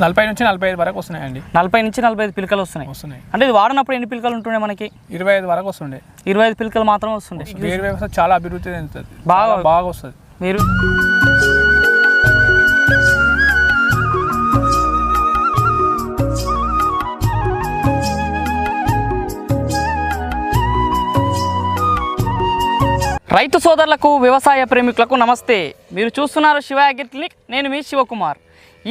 నలభై నుంచి నలభై ఐదు వరకు వస్తున్నాయండి. నలభై నుంచి నలభై ఐదు పిలకలు వస్తున్నాయి. వస్తున్నాయి. అంటే ఇది వాడినప్పుడు ఎన్ని పిలకలు ఉంటుండే మనకి? ఇరవై ఐదు వరకు వస్తుండే. ఇరవై ఐదు పిలకలు మాత్రమే వస్తుండే. వేరు వ్యవస్థ చాలా అభివృద్ధి చెందుతుంది. బాగా- బాగా వస్తుంది. మీరు? రైతు సోదరులకు వ్యవసాయ ప్రేమికులకు నమస్తే. మీరు చూస్తున్నారు శివ అగ్రి క్లినిక్. నేను మీ శివకుమార్.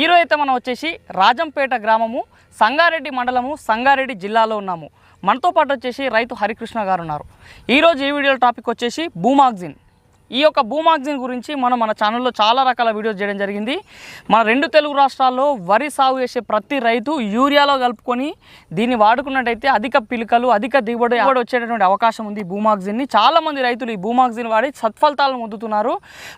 ఈరోజు అయితే మనం వచ్చేసి రాజంపేట గ్రామము సంగారెడ్డి మండలము సంగారెడ్డి జిల్లాలో ఉన్నాము. మనతో పాటు వచ్చేసి రైతు హరికృష్ణ గారు ఉన్నారు. ఈరోజు ఈ వీడియో టాపిక్ వచ్చేసి భూమాగ్జిన్ ఈ యొక్క భూమాగ్జిన్ గురించి మనం మన ఛానల్లో చాలా రకాల వీడియోస్ చేయడం జరిగింది. మన రెండు తెలుగు రాష్ట్రాల్లో వరి సాగు చేసే ప్రతి రైతు యూరియాలో కలుపుకొని దీన్ని వాడుకున్నట్టయితే అధిక పిలుకలు అధిక దిగుబడి దిగుబడి వచ్చేటటువంటి అవకాశం ఉంది ఈ భూమాగ్జిన్ని చాలామంది రైతులు ఈ భూమాగ్జిన్ వాడి సత్ఫలితాలను పొందుతున్నారు.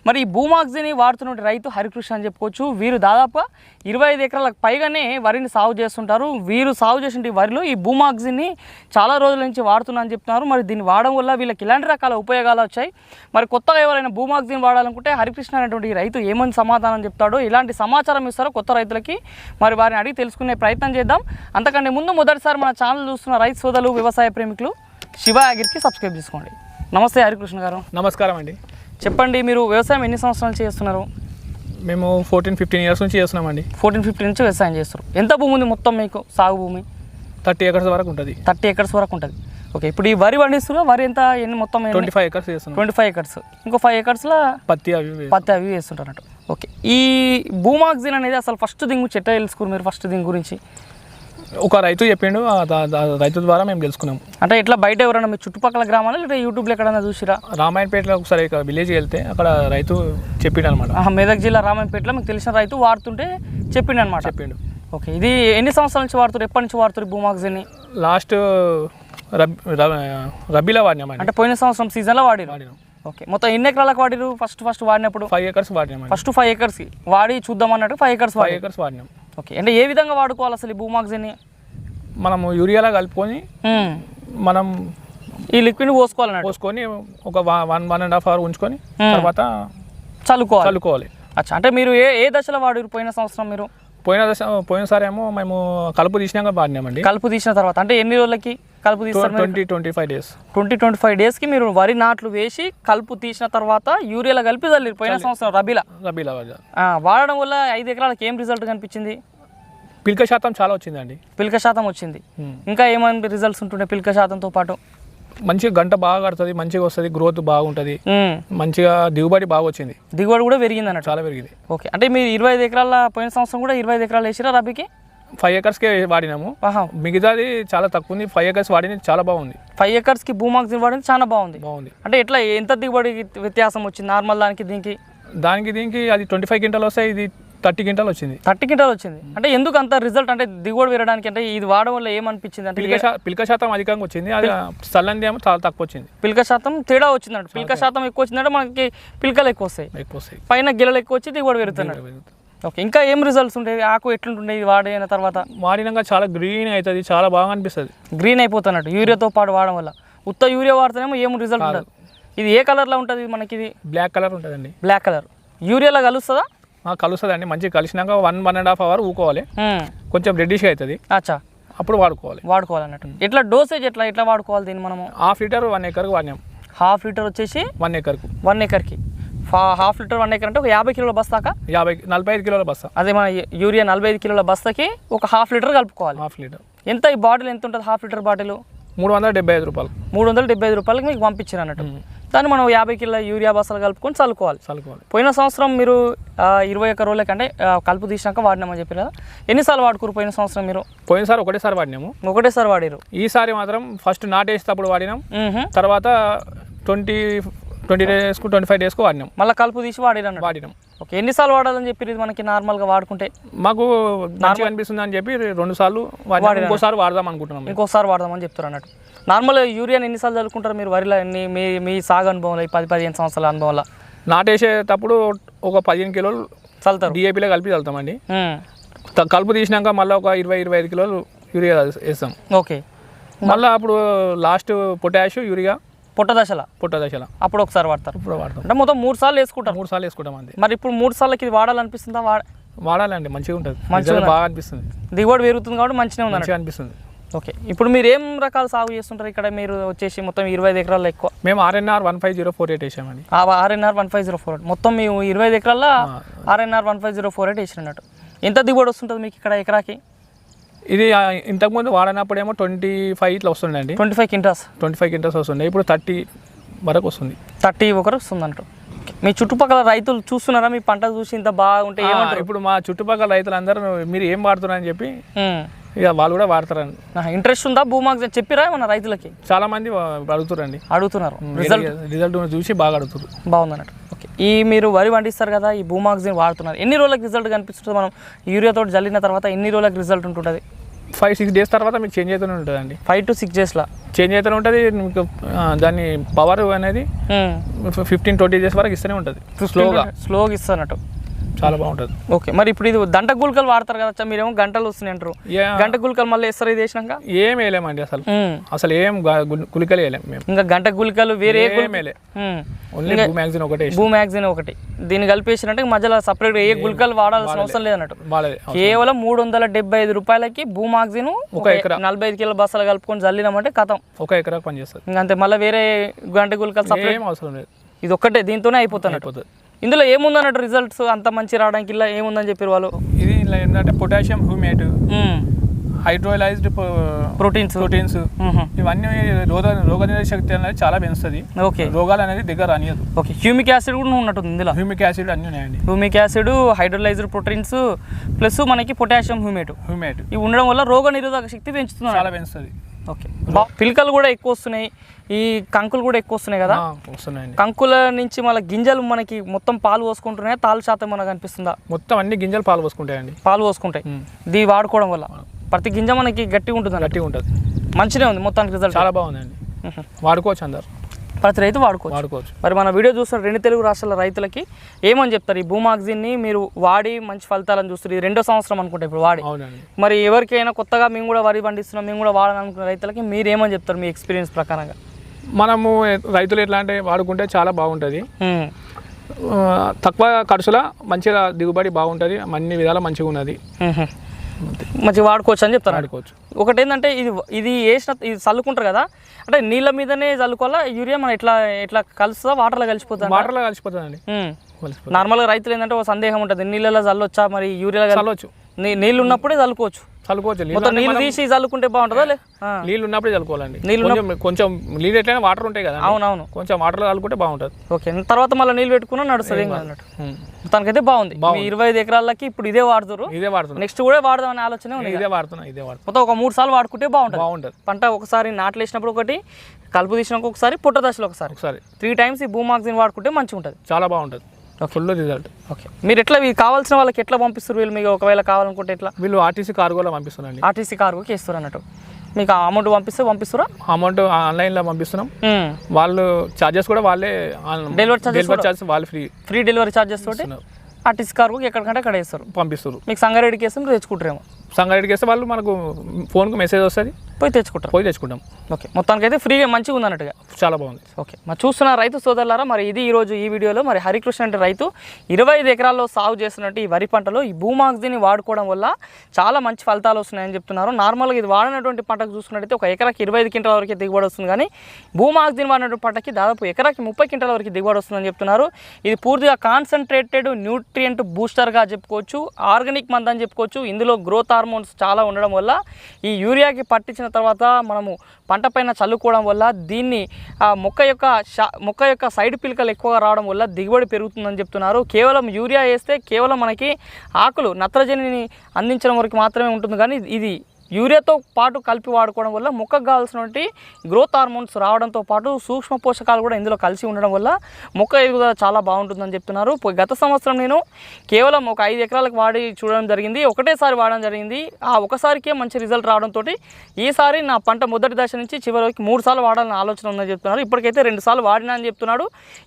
మరి ఈ భూమాగ్జిని వాడుతున్న రైతు హరికృష్ణ అని చెప్పుకోవచ్చు. వీరు దాదాపు ఇరవై ఐదు ఎకరాలకు పైగానే వరిని సాగు చేస్తుంటారు. వీరు సాగు చేసిన ఈ వరిలో ఈ భూమాగ్జిన్ని చాలా రోజుల నుంచి వాడుతున్నా అని చెప్తున్నారు. మరి దీన్ని వాడడం వల్ల వీళ్ళకి ఇలాంటి రకాల ఉపయోగాలు వచ్చాయి? మరి కొత్తగా ఎవరైనా భూమాగ్జిన్ వాడాలనుకుంటే హరికృష్ణ అనేటువంటి రైతు ఏమని సమాధానం చెప్తాడో ఇలాంటి సమాచారం ఇస్తారో కొత్త రైతులకి మరి వారిని అడిగి తెలుసుకునే ప్రయత్నం చేద్దాం. అంతకంటే ముందు మొదటిసారి మన ఛానల్ చూస్తున్న రైతు సోదరులు వ్యవసాయ ప్రేమికులు శివ అగిరికి సబ్స్క్రైబ్ చేసుకోండి. నమస్తే హరికృష్ణ గారు. నమస్కారం అండి. చెప్పండి మీరు వ్యవసాయం ఎన్ని సంవత్సరాలు చేస్తున్నారు? మేము ఫోర్టీన్ ఫిఫ్టీన్ ఇయర్స్ నుంచి చేస్తున్నామండి. ఫోర్టీన్ ఫిఫ్టీన్ నుంచి వ్యవసాయం చేస్తారు ఎంత భూమి ఉంది మొత్తం మీకు సాగు భూమి? థర్టీ ఎకర్స్ వరకు ఉంటుంది. థర్టీ ఎకర్స్ వరకు ఉంటుంది. ఓకే ఇప్పుడు ఈ వరి పండిస్తున్నా వరి ఎంత ఎన్ని మొత్తం ట్వంటీ ఫైవ్ ఎకర్స్ చేస్తున్నాం ట్వంటీ ఫైవ్ ఎకర్స్. ఇంకో ఫైవ్ ఎకర్స్లో పత్తి అవి. పత్తి అవి వేస్తుంటారన్నట్టు ఓకే ఈ భూమాగ్జిన్ అనేది అసలు ఫస్ట్ దింగు చెట్ట తెలుసుకున్నారు మీరు ఫస్ట్ దింగు గురించి? ఒక రైతు చెప్పిండు రైతు ద్వారా మేము తెలుసుకున్నాం. అంటే ఇట్లా బయట ఎవరైనా మీ చుట్టుపక్కల గ్రామాలు లేదా యూట్యూబ్లో ఎక్కడైనా చూసిరా? రామాయణపేటలో ఒకసారి ఇక విలేజ్కి వెళ్తే అక్కడ రైతు చెప్పిండు అనమాట మెదక్ జిల్లా రామాయపేటలో మీకు తెలిసిన రైతు వాడుతుంటే చెప్పిండు అనమాట చెప్పిండు. ఓకే ఇది ఎన్ని సంవత్సరాల నుంచి వాడుతారు ఎప్పటి నుంచి వాడుతారు ఈ భూమాగ్జిన్ని లాస్ట్ రబీలో వాడినామండి. అంటే పోయిన సంవత్సరం సీజన్లో వాడిరు వాడినాం ఓకే. మొత్తం ఎన్ని ఎకరాలకు వాడిరు ఫస్ట్ ఫస్ట్ వాడినప్పుడు? ఫైవ్ ఎకర్స్ వాడినామండి. ఫస్ట్ ఫైవ్ ఎకర్స్కి. వాడి చూద్దాం అన్నట్టు ఫైవ్ ఎకర్స్ ఫైవ్ ఎకర్స్ వాడినాం. ఓకే. అంటే ఏ విధంగా వాడుకోవాలి అసలు ఈ భూమాగ్జిన్ని మనము యూరియాలో కలుపుకొని. మనం ఈ లిక్విడ్ పోసుకోవాలన్నట్టు పోసుకొని ఒక one one and half hour ఉంచుకొని. తర్వాత చల్లుకోవాలి. చల్లుకోవాలి. అచ్చా. అంటే మీరు ఏ ఏ దశలో వాడిరు పోయిన సంవత్సరం మీరు? పోయిన దశ పోయినసారి ఏమో మేము కలుపు తీసినాక వాడినామండి. కలుపు తీసిన తర్వాత అంటే ఎన్ని రోజులకి కలుపు తీస్తారు twenty twenty five days. Twenty twenty five డేస్కి మీరు వరి నాట్లు వేసి కలుపు తీసిన తర్వాత యూరియాలో కలిపి చల్లిరు. పోయిన సంవత్సరం రబీలా. రబీలో వాడడం వల్ల ఐదు ఎకరాలకు ఏం రిజల్ట్ కనిపించింది? పిల్క శాతం చాలా వచ్చిందండి. పిల్క శాతం వచ్చింది. ఇంకా ఏమైనా రిజల్ట్స్ ఉంటుండే పిల్క శాతంతో పాటు? మంచిగా గంట బాగా కడుతుంది మంచిగా వస్తుంది గ్రోత్ బాగుంటుంది. మంచిగా దిగుబడి బాగా వచ్చింది. దిగుబడి కూడా పెరిగింది అన్నట్టు. చాలా పెరిగింది. ఓకే. అంటే మీరు ఇరవై ఐదు ఎకరాల పోయిన సంవత్సరం కూడా ఇరవై ఐదు ఎకరాలు వేసిరా రబీకి? ఫైవ్ ఎకర్స్కే వాడినాము. ఆహా. మిగతాది చాలా తక్కువ ఉంది. ఫైవ్ ఎకర్స్ వాడినది చాలా బాగుంది. ఫైవ్ ఎకర్స్కి భూమాక్సిన్ వాడింది చాలా బాగుంది. బాగుంది. అంటే ఎట్లా ఎంత దిగుబడి వ్యత్యాసం వచ్చింది నార్మల్ దానికి దీనికి? దానికి దీనికి అది ట్వంటీ ఫైవ్ క్వింటాల్ వస్తాయి ఇది థర్టీ క్వింటాల్ వచ్చింది. థర్టీ క్వింటాల్ వచ్చింది. అంటే ఎందుకు అంత రిజల్ట్? అంటే దిగుబడి పెరగడానికి అంటే ఇది వాడడం వల్ల ఏమనిపించింది అంటే పిల్క శాతం అధికంగా వచ్చింది. అది చల్లంది ఏమో చాలా తక్కువ వచ్చింది. పిల్క శాతం తేడా వచ్చిందంట. పిల్క శాతం ఎక్కువ వచ్చిందంటే మనకి పిల్కలు ఎక్కువ వస్తాయి. ఎక్కువ వస్తాయి పైన గిల్లలు ఎక్కువ వచ్చి దిగుబడి పెరుగుతున్నాడు ఓకే ఇంకా ఏం రిజల్ట్స్ ఉంటాయి? ఆకు ఎట్లుంటుండే? ఇది వాడిన తర్వాత? వాడినాక చాలా గ్రీన్ అవుతుంది చాలా బాగా అనిపిస్తుంది. గ్రీన్ అయిపోతున్నట్టు యూరియాతో పాటు వాడడం వల్ల. ఉత్త యూరియా వాడితేనేమో ఏం రిజల్ట్ ఉండదు ఇది ఏ కలర్లో ఉంటుంది మనకి ఇది బ్లాక్ కలర్ ఉంటుందండి. బ్లాక్ కలర్ యూరియాలో కలుస్తుందా? కలుస్తుందండి మంచిగా కలిసినాక one one and half hour ఊకోవాలి. కొంచెం రెడ్డిష్గా అవుతుంది. అచ్చా. అప్పుడు వాడుకోవాలి. వాడుకోవాలన్నట్టు ఎట్లా డోసేజ్ ఎట్లా ఎట్లా వాడుకోవాలి దీన్ని మనము? హాఫ్ లీటర్ వన్ ఎకర్కి వాడినాం. హాఫ్ లీటర్ వచ్చేసి వన్ ఎకర్కు వన్ ఎకర్కి హాఫ్ లీటర్ వన్ ఎకర్ అంటే ఒక యాభై కిలోల బస్తాకా యాభై నలభై ఐదు కిలోల బస్తా. అదే మన యూరియా నలభై ఐదు కిలోల బస్తాకి ఒక హాఫ్ లీటర్ కలుపుకోవాలి. హాఫ్ లీటర్ ఎంత ఈ బాటిల్ ఎంత ఉంటుంది హాఫ్ లీటర్ బాటిల్? మూడు వందల డెబ్బై ఐదు రూపాయలు. మూడు వందల డెబ్బై ఐదు రూపాయలకి మీకు పంపించారు అన్నట్టు. దాన్ని మనం యాభై కిలోల యూరియా బస్తాలు కలుపుకొని చల్లుకోవాలి. చల్లుకోవాలి. పోయిన సంవత్సరం మీరు ఇరవై ఒక్క రోజులకి అంటే ఆ, కలుపు తీసినాక వాడినామని చెప్పారు కదా. ఎన్నిసార్లు వాడుకోరు పోయిన సంవత్సరం మీరు? పోయినసారి ఒకటేసారి వాడినాము. ఒకటేసారి వాడిరు ఈసారి మాత్రం ఫస్ట్ నాటేసేటప్పుడు వాడినాం. తర్వాత ట్వంటీ ట్వంటీ డేస్కు ట్వంటీ ఫైవ్ డేస్కు వాడినాం. మళ్ళీ కలుపు తీసి అన్నట్టు వాడినాం. ఓకే ఎన్నిసార్లు వాడాలని చెప్పి మనకి నార్మల్గా వాడుకుంటే? మాకు మంచిగా అనిపిస్తుంది అని చెప్పి రెండు సార్లు వాడినాం. ఇంకోసారి వాడదాం అనుకుంటున్నాం ఇంకోసారి వాడదామని చెప్తారు అన్నట్టు నార్మల్ యూరియాని ఎన్నిసార్లు చల్లుకుంటారు మీరు వరిలో? ఎన్ని మీ మీ సాగు అనుభవంలో ఈ పది పదిహేను సంవత్సరాల అనుభవంలో? నాటేసేటప్పుడు ఒక పదిహేను కిలోలు చల్లుతారు. డిఏపిలో కలిపి చల్లుతామండి. త- కలుపు తీసినాక మళ్ళీ ఒక ఇరవై ఇరవై ఐదు కిలోలు యూరియా వేస్తాం. ఓకే. మళ్ళీ అప్పుడు లాస్ట్ పొటాష్ యూరియా పుట్ట దశల పుట్ట దశలో అప్పుడు ఒకసారి వాడతారు. ఇప్పుడు వాడతాం. అంటే మొత్తం మూడు సార్లు వేసుకుంటారు. మూడు సార్లు వేసుకుంటాం అంతే. మరి ఇప్పుడు మూడు సార్లకి ఇది వాడాలనిపిస్తుందా? వాడ వాడాలండి మంచిగా ఉంటుంది. మంచిగా బాగా అనిపిస్తుంది. దిగుబడి పెరుగుతుంది కాబట్టి మంచిగా ఉంది మంచిగా అనిపిస్తుంది. ఓకే. ఇప్పుడు మీరు ఏం రకాల సాగు చేస్తుంటారు? ఇక్కడ మీరు వచ్చేసి మొత్తం ఇరవై ఐదు ఎకరాల్లో ఎక్కువ. మేము RNR one five zero four eight వేసామండి. RNR one five zero four eight. మొత్తం మీ ఇరవై ఎకరాల్లో RNR one five zero four eight వేసినట్టు. ఎంత దిగుబడి వస్తుంటుంది మీకు ఇక్కడ ఎకరాకి? ఇది ఇంతకుముందు వాడినప్పుడు ఏమో ట్వంటీ ఫైవ్ ఇట్లా వస్తుండే twenty five quintals twenty five quintals వస్తుండే. ఇప్పుడు థర్టీ వరకు వస్తుంది. థర్టీ ఒకరు వస్తుంది అంటారు మీ చుట్టుపక్కల రైతులు చూస్తున్నారా? మీ పంట చూసి ఇంత బాగుంటే ఏమంటారు? ఇప్పుడు మా చుట్టుపక్కల రైతులందరూ మీరు ఏం వాడుతున్నారని చెప్పి. ఇక వాళ్ళు కూడా వాడతారండి ఇంట్రెస్ట్ ఉందా? భూమాక్ చెప్పిరా మన రైతులకి? చాలా మంది అడుగుతారండి. అడుగుతున్నారు. రిజల్ట్? రిజల్ట్ చూసి బాగా అడుగుతారు. బాగుందన్నట్టు. ఓకే ఈ మీరు వరి పండిస్తారు కదా ఈ భూమాక్సిన్ వాడుతున్నారు. ఎన్ని రోజులకు రిజల్ట్ కనిపిస్తుంది మనం యూరియాతో జల్లిన తర్వాత ఎన్ని రోజులకు రిజల్ట్ ఉంటుంటుంది? ఫైవ్ సిక్స్ డేస్ తర్వాత మీకు చేంజ్ అవుతూనే ఉంటుందండి. ఫైవ్ టు సిక్స్ డేస్లో చేంజ్ అవుతూనే ఉంటుంది మీకు దాని పవర్ అనేది ఫిఫ్టీన్ ట్వంటీ డేస్ వరకు ఇస్తూనే ఉంటుంది. స్లోగా స్లోగా ఇస్తున్నట్టు. చాలా బాగుంటుంది. ఓకే మరి ఇప్పుడు ఇది దంట గుల్కలు వాడతారు కదా మీరేమో గంటలు వస్తున్నాయి అంటారు గంట గుల్కలు మళ్ళీ వేస్తారు ఇది వేసినాక ఏం వేయలేమండి అసలు. అసలు ఏం గా- గుల్- గుళికలు వేయలేం మేము. ఇంకా గంట గుల్కలు వేరే. ఓన్లీ భూ మ్యాగజైన్ ఒకటే భూ మ్యాగజైన్ ఒకటి. దీన్ని కలిపేసినట్టు మధ్యలో సపరేట్ ఏ గుల్కలు వాడాల్సిన అవసరం లేదన్నట్టు. కేవలం మూడు వందల డెబ్బై ఐదు రూపాయలకి భూ మ్యాగజైన్ ఒక ఎకరా. నలభై ఐదు కిలో బస్సలు కలుపుకొని చల్లినామంటే కథం ఒక ఎకరా పనిచేస్తుంది. ఇంకా అంతే మళ్ళీ వేరే గంట గుల్కలు సపరేట్ ఏం అవసరం లేదు. ఇది ఒక్కటే దీంతోనే అయిపోతున్నట్టు. అయిపోతుంది. ఇందులో ఏముందన్నట్టు రిజల్ట్స్ అంత మంచి రావడానికి ఇలా ఏముందని చెప్పారు వాళ్ళు? ఇది ఇలా ఏంటంటే potassium humate hydrolysed proteins. Proteins. ఇవన్నీ రోగ రోగనిరోధక శక్తి అనేది చాలా పెంచుతుంది. ఓకే. రోగాలు అనేది దగ్గర రానియదు. ఓకే. హ్యూమిక్ యాసిడ్ కూడా ఉన్నట్టుంది ఇందులో? హ్యూమిక్ యాసిడ్ అన్నీ ఉన్నాయండి. Humic acid hydrolysed proteins plus మనకి పొటాషియం హ్యూమేట్ హ్యూమేట్ ఇవి ఉండడం వల్ల రోగ నిరోధక శక్తి పెంచుతున్నారు చాలా పెంచుతుంది. ఓకే. బా పిలకలు కూడా ఎక్కువ వస్తున్నాయి. ఈ కంకులు కూడా ఎక్కువ వస్తున్నాయి కదా? ఆ, వస్తున్నాయండి. కంకుల నుంచి మళ్ళీ గింజలు మనకి మొత్తం పాలు పోసుకుంటున్నాయి? తాలు శాతం మనకు అనిపిస్తుందా మొత్తం అన్ని గింజలు పాలు పోసుకుంటాయండి. పాలు పోసుకుంటాయి. ఇది వాడుకోవడం వల్ల. ప్రతి గింజ మనకి గట్టిగా ఉంటుంది? గట్టిగా ఉంటుంది. మంచిగా ఉంది మొత్తానికి రిజల్ట్ చాలా బాగుందండి. వాడుకోవచ్చు అందరు. ప్రతి రైతు వాడుకోవచ్చు. వాడుకోవచ్చు. మరి మన వీడియో చూస్తున్న రెండు తెలుగు రాష్ట్రాల రైతులకి ఏమని చెప్తారు? ఈ భూమాగ్జిన్ని మీరు వాడి మంచి ఫలితాలను చూస్తారు. ఇది రెండో సంవత్సరం అనుకుంటా ఇప్పుడు వాడి. అవునండి. మరి ఎవరికైనా కొత్తగా మేము కూడా వరి పండిస్తున్నాం మేము కూడా వాడాలనుకున్న రైతులకి మీరు ఏమని చెప్తారు మీ ఎక్స్పీరియన్స్ ప్రకారంగా? మనము రైతులు ఎట్లా అంటే వాడుకుంటే చాలా బాగుంటుంది. తక్కువ ఖర్చులో మంచిగా దిగుబడి బాగుంటుంది. అన్ని విధాలా మంచిగా ఉన్నది. మంచిగా వాడుకోవచ్చు అని చెప్తారు? వాడుకోవచ్చు. ఒకటి ఏంటంటే ఇది ఇది వేసిన ఇది చల్లుకుంటారు కదా అంటే నీళ్ళ మీదనే చల్లుకోవాలా? యూరియా మనం ఎట్లా ఎట్లా కలుస్తుందా? వాటర్లో కలిసిపోతుంది వాటర్లో కలిసిపోతుందండి. కలిసిపోతుంది. నార్మల్గా రైతులు ఏంటంటే ఒక సందేహం ఉంటుంది నీళ్ళలో చల్లొచ్చా? మరి యూరియా చల్లవచ్చు నీళ్ళు ఉన్నప్పుడే చల్లుకోవచ్చు. చల్లుకోవచ్చు. నీళ్ళు మొత్తం నీళ్ళు తీసి చల్లుకుంటే బాగుంటుందా. నీళ్ళు ఉన్నప్పుడే చల్లుకోవాలండి. నీళ్ళు కొంచెం నీళ్ళు ఎట్లయినా వాటర్ ఉంటాయి కదా అవునవును. కొంచెం వాటర్లో చల్లుకుంటే బాగుంటుంది. ఓకే తర్వాత మళ్ళీ నీళ్ళు పెట్టుకున్నా నడుస్తుంది అన్నట్టు తనకైతే బాగుంది. ఇరవై ఐదు ఎకరాలకి ఇప్పుడు ఇదే వాడుతారు ఇదే వాడుతున్నా. నెక్స్ట్ కూడా వాడదాం అనే ఆలోచన ఉంది ఇదే వాడుతున్నా ఇదే వాడుతున్నా. మొత్తం ఒక మూడు సార్లు వాడుకుంటే బాగుంటుంది. బాగుంటుంది. పంట ఒకసారి నాట్లు వేసినప్పుడు ఒకటి కలుపు తీసినాక ఒకసారి పుట్ట దశలో ఒకసారి. ఒకసారి. త్రీ టైమ్స్ ఈ భూమాక్సిన్ వాడుకుంటే మంచిగా ఉంటుంది చాలా బాగుంటుంది. ఫుల్ రిజల్ట్ ఓకే మీరు ఎట్లా కావాల్సిన వాళ్ళకి ఎట్లా పంపిస్తారు? వీళ్ళు మీకు ఒకవేళ కావాలనుకుంటే ఎట్లా? వీళ్ళు ఆర్టీసీ కార్గోలో పంపిస్తున్నాండి ఆర్టీసీ కార్గోకి ఇస్తారు అన్నట్టు. మీకు అమౌంట్ పంపిస్తే పంపిస్తారా? అమౌంట్ ఆన్లైన్లో పంపిస్తున్నాం. వాళ్ళు ఛార్జెస్ కూడా వాళ్ళే charges డెలివరీ ఛార్జెస్ వాళ్ళు ఫ్రీ ఫ్రీ డెలివరీ ఛార్జెస్ తోటి ఆర్టీసీ కార్గోకి ఎక్కడికంటే అక్కడ వేస్తారు పంపిస్తారు మీకు సంగారెడ్డికి వేస్తే తెచ్చుకుంటారేమో. సంగారెడ్డికి వేస్తే వాళ్ళు మనకు ఫోన్కి మెసేజ్ వస్తుంది. పోయి తెచ్చుకుంటారు. పోయి తెచ్చుకుంటాం. ఓకే. మొత్తానికి అయితే ఫ్రీగా మంచిగా ఉందన్నట్టుగా. చాలా బాగుంది. ఓకే. మరి చూస్తున్న రైతు సోదరులారా మరి ఇది ఈరోజు ఈ వీడియోలో మరి హరికృష్ణ అంటే రైతు. ఇరవై ఐదు ఎకరాల్లో సాగు చేస్తున్నట్టు ఈ వరి పంటలో ఈ భూమాగ్జిని వాడుకోవడం వల్ల చాలా మంచి ఫలితాలు వస్తున్నాయని చెప్తున్నారు. నార్మల్గా ఇది వాడినటువంటి పంటకు చూసుకున్నట్టయితే ఒక ఎకరాకి ఇరవై ఐదు క్వింటాల వరకు దిగుబడి వస్తుంది. కానీ భూమాగ్జిని వాడినటువంటి పంటకి దాదాపు ఎకరాకి ముప్పై క్వింటాల వరకు దిగుబడి వస్తుందని చెప్తున్నారు. ఇది పూర్తిగా కాన్సన్ట్రేటెడ్ న్యూట్రియంట్ బూస్టర్గా చెప్పుకోవచ్చు. ఆర్గానిక్ మందు అని చెప్పుకోవచ్చు. ఇందులో గ్రోత్ హార్మోన్స్ చాలా ఉండడం వల్ల ఈ యూరియాకి పట్టించిన తర్వాత మనము పంట పైన చల్లుకోవడం వల్ల దీన్ని ఆ మొక్క యొక్క మొక్క యొక్క సైడ్ పిలకలు ఎక్కువగా రావడం వల్ల దిగుబడి పెరుగుతుందని చెప్తున్నారు. కేవలం యూరియా వేస్తే కేవలం మనకి ఆకులు నత్రజనిని అందించడం వరకు మాత్రమే ఉంటుంది కానీ ఇది యూరియాతో పాటు కలిపి వాడుకోవడం వల్ల మొక్కకు కావాల్సినటువంటి గ్రోత్ హార్మోన్స్ రావడంతో పాటు సూక్ష్మ పోషకాలు కూడా ఇందులో కలిసి ఉండడం వల్ల మొక్క ఎదుగుదల చాలా బాగుంటుందని చెప్తున్నారు. గత సంవత్సరం నేను కేవలం ఒక ఐదు ఎకరాలకు వాడి చూడడం జరిగింది. ఒకటేసారి వాడడం జరిగింది. ఆ ఒకసారికే మంచి రిజల్ట్ రావడంతో ఈసారి నా పంట మొదటి దశ నుంచి చివరికి మూడు సార్లు వాడాలని ఆలోచన ఉందని చెప్తున్నారు. ఇప్పటికైతే రెండు సార్లు వాడినా అని చెప్తున్నాడు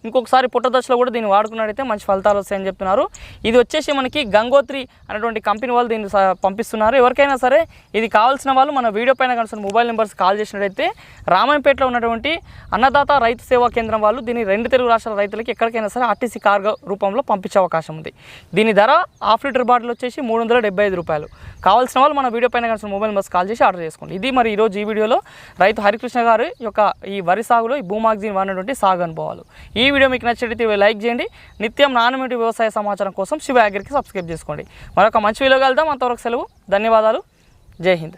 ఇంకొకసారి పుట్ట దశలో కూడా దీన్ని వాడుకున్నట్టయితే మంచి ఫలితాలు వస్తాయని చెప్తున్నారు. ఇది వచ్చేసి మనకి గంగోత్రి అనేటువంటి కంపెనీ వాళ్ళు దీన్ని పంపిస్తున్నారు. ఎవరికైనా సరే ఇది కావాల్సిన వాళ్ళు మన వీడియో పైన కనుక మొబైల్ నెంబర్స్ కాల్ చేసినట్టయితే రామాయంపేటలో ఉన్నటువంటి అన్నదాత రైతు సేవా కేంద్రం వాళ్ళు దీన్ని రెండు తెలుగు రాష్ట్రాల రైతులకి ఎక్కడికైనా సరే ఆర్టీసీ కార్గో రూపంలో పంపించే అవకాశం ఉంది. దీని ధర హాఫ్ లీటర్ బాటిల్ వచ్చేసి మూడు వందల డెబ్బై ఐదు రూపాయలు. కావాల్సిన వాళ్ళు మన వీడియో పైన కనుక మొబైల్ నెంబర్స్ కాల్ చేసి ఆర్డర్ చేసుకోండి. ఇది మరి ఈరోజు ఈ వీడియోలో రైతు హరికృష్ణ గారు యొక్క ఈ వరి సాగులో ఈ భూమాగ్జీన్ వాడినటువంటి సాగు అనుభవాలు. ఈ వీడియో మీకు నచ్చినట్లయితే లైక్ చేయండి. నిత్యం నాణ్యమైన వ్యవసాయ సమాచారం కోసం శివ అగ్రికి సబ్స్క్రైబ్ చేసుకోండి. మరొక మంచి వీడియో కలుద్దాం. అంతవరకు సెలవు. ధన్యవాదాలు. जय हिंद।